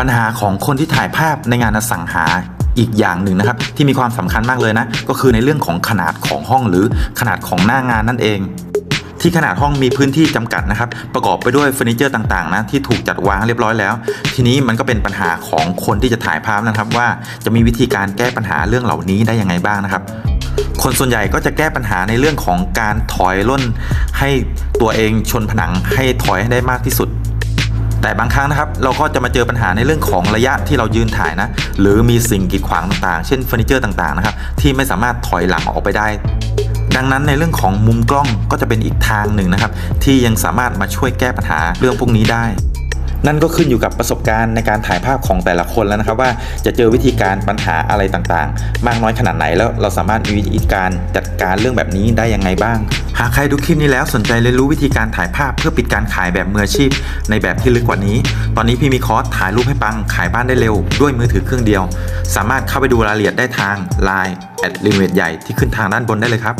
ปัญหาของคนที่ถ่ายภาพในงานอสังหาอีกอย่างหนึ่งนะครับ ที่มีความสำคัญมากเลยนะ ก็คือในเรื่องของขนาดของห้องหรือขนาดของหน้างานนั่นเอง ที่ขนาดห้องมีพื้นที่จำกัดนะครับ ประกอบไปด้วยเฟอร์นิเจอร์ต่างๆนะที่ถูกจัดวางเรียบร้อยแล้ว ทีนี้มันก็เป็นปัญหาของคนที่จะถ่ายภาพนะครับ ว่าจะมีวิธีการแก้ปัญหาเรื่องเหล่านี้ได้ยังไงบ้างนะครับ คนส่วนใหญ่ก็จะแก้ปัญหาในเรื่องของการถอยร่น ให้ตัวเองชนผนังให้ถอยให้ได้มากที่สุด แต่บางครั้งนะครับเราก็จะมาเจอปัญหาในเรื่องของระยะที่เรายืนถ่ายนะ หรือมีสิ่งกีดขวางต่างๆ เช่นเฟอร์นิเจอร์ต่างๆนะครับที่ไม่สามารถถอยหลังออกไปได้ ดังนั้นในเรื่องของมุมกล้องก็จะเป็นอีกทางหนึ่งนะครับ ที่ยังสามารถมาช่วยแก้ปัญหาเรื่องพวกนี้ได้นั่นก็ขึ้นอยู่กับประสบการณ์ในการถ่ายภาพของแต่ละคนแล้วนะครับ ว่าจะเจอวิธีการปัญหาอะไรต่างๆ มากน้อยขนาดไหนแล้วเราสามารถมีวิธีการจัดการเรื่องแบบนี้ได้ยังไงบ้าง หากใครดูคลิปนี้แล้วสนใจเรียนรู้วิธีการถ่ายภาพเพื่อปิดการขายแบบมืออาชีพ ในแบบที่ลึกกว่านี้ ตอนนี้พี่มีคอร์สถ่ายรูปให้ปังขายบ้านได้เร็ว ด้วยมือถือเครื่องเดียว สามารถเข้าไปดูรายละเอียดได้ทาง Line แอดลิมิตใหญ่ที่ขึ้นทางด้านบนได้เลยครับ